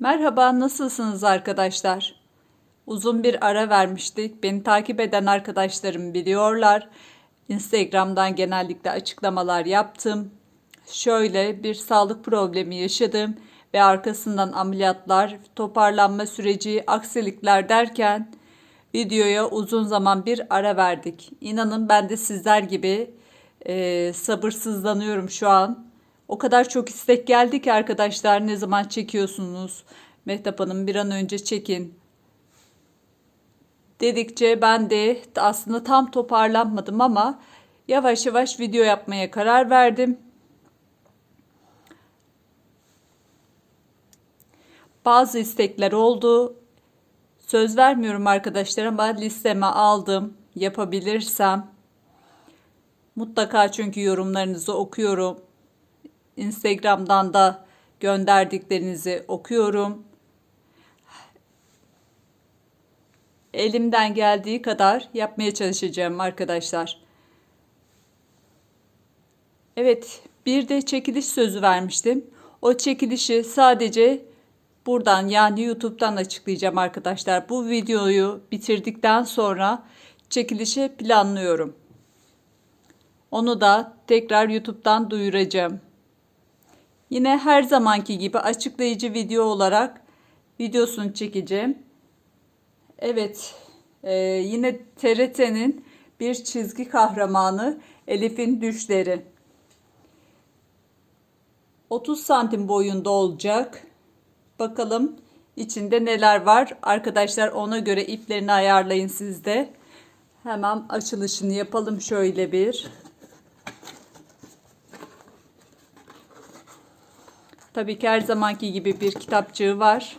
Merhaba, nasılsınız arkadaşlar? Uzun bir ara vermiştik. Beni takip eden arkadaşlarım biliyorlar. Instagram'dan genellikle açıklamalar yaptım. Şöyle bir sağlık problemi yaşadım ve arkasından ameliyatlar, toparlanma süreci, aksilikler derken videoya uzun zaman bir ara verdik. İnanın ben de sizler gibi e, sabırsızlanıyorum şu an. O kadar çok istek geldi ki arkadaşlar ne zaman çekiyorsunuz? Mehtap Hanım bir an önce çekin. Dedikçe ben de aslında tam toparlanmadım ama yavaş yavaş video yapmaya karar verdim. Bazı istekler oldu. Söz vermiyorum arkadaşlar ama listeme aldım. Yapabilirsem. Mutlaka çünkü yorumlarınızı okuyorum. Instagram'dan da gönderdiklerinizi okuyorum. Elimden geldiği kadar yapmaya çalışacağım arkadaşlar. Evet, bir de çekiliş sözü vermiştim. O çekilişi sadece buradan yani YouTube'dan açıklayacağım arkadaşlar. Bu videoyu bitirdikten sonra çekilişi planlıyorum. Onu da tekrar YouTube'dan duyuracağım. Yine her zamanki gibi açıklayıcı video olarak videosunu çekeceğim. Evet, e, yine TRT'nin bir çizgi kahramanı Elif'in düşleri. 30 santim boyunda olacak. Bakalım içinde neler var. Arkadaşlar ona göre iplerini ayarlayın siz de. Hemen açılışını yapalım şöyle bir. Tabii ki her zamanki gibi bir kitapçığı var.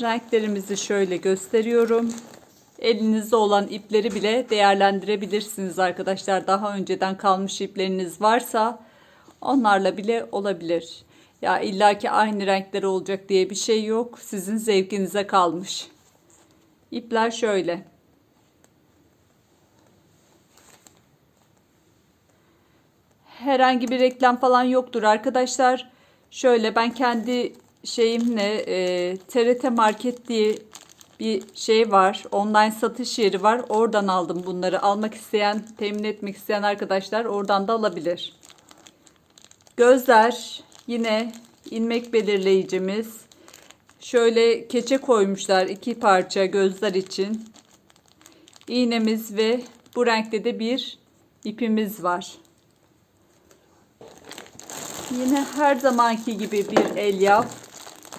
Renklerimizi şöyle gösteriyorum. Elinizde olan ipleri bile değerlendirebilirsiniz arkadaşlar. Daha önceden kalmış ipleriniz varsa onlarla bile olabilir. Ya illaki aynı renkler olacak diye bir şey yok. Sizin zevkinize kalmış. İpler şöyle. Herhangi bir reklam falan yoktur arkadaşlar. Şöyle ben kendi şeyimle e, TRT Market diye bir şey var. Online satış yeri var. Oradan aldım bunları. Almak isteyen, temin etmek isteyen arkadaşlar oradan da alabilir. Gözler yine ilmek belirleyicimiz. Şöyle keçe koymuşlar iki parça gözler için. İğnemiz ve bu renkte de bir ipimiz var. Yine her zamanki gibi bir elyaf.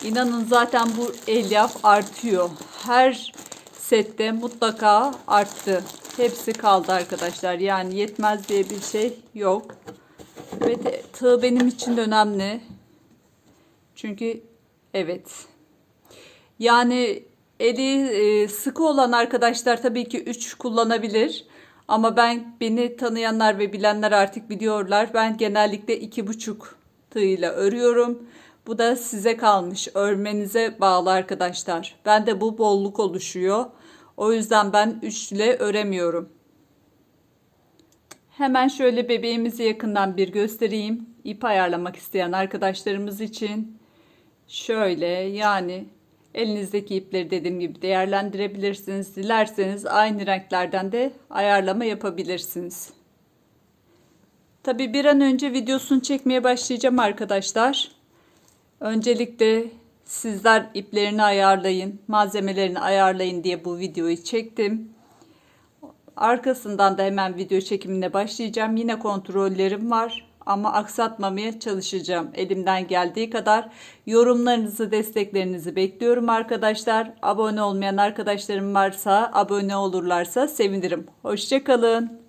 İnanın zaten bu elyaf artıyor. Her sette mutlaka arttı. Hepsi kaldı arkadaşlar. Yani yetmez diye bir şey yok. Ve tığ benim için de önemli. Çünkü evet. Yani eli e, sıkı olan arkadaşlar tabii ki 3 kullanabilir. Ama ben beni tanıyanlar ve bilenler artık biliyorlar. Ben genellikle iki buçuk tığıyla örüyorum. Bu da size kalmış. Örmenize bağlı arkadaşlar. Ben de bu bolluk oluşuyor. O yüzden ben 3 ile öremiyorum. Hemen şöyle bebeğimizi yakından bir göstereyim. İp ayarlamak isteyen arkadaşlarımız için. Şöyle yani elinizdeki ipleri dediğim gibi değerlendirebilirsiniz. Dilerseniz aynı renklerden de ayarlama yapabilirsiniz. Tabi bir an önce videosunu çekmeye başlayacağım arkadaşlar. Öncelikle sizler iplerini ayarlayın, malzemelerini ayarlayın diye bu videoyu çektim. Arkasından da hemen video çekimine başlayacağım. Yine kontrollerim var ama aksatmamaya çalışacağım. Elimden geldiği kadar yorumlarınızı, desteklerinizi bekliyorum arkadaşlar. Abone olmayan arkadaşlarım varsa abone olurlarsa sevinirim. Hoşçakalın.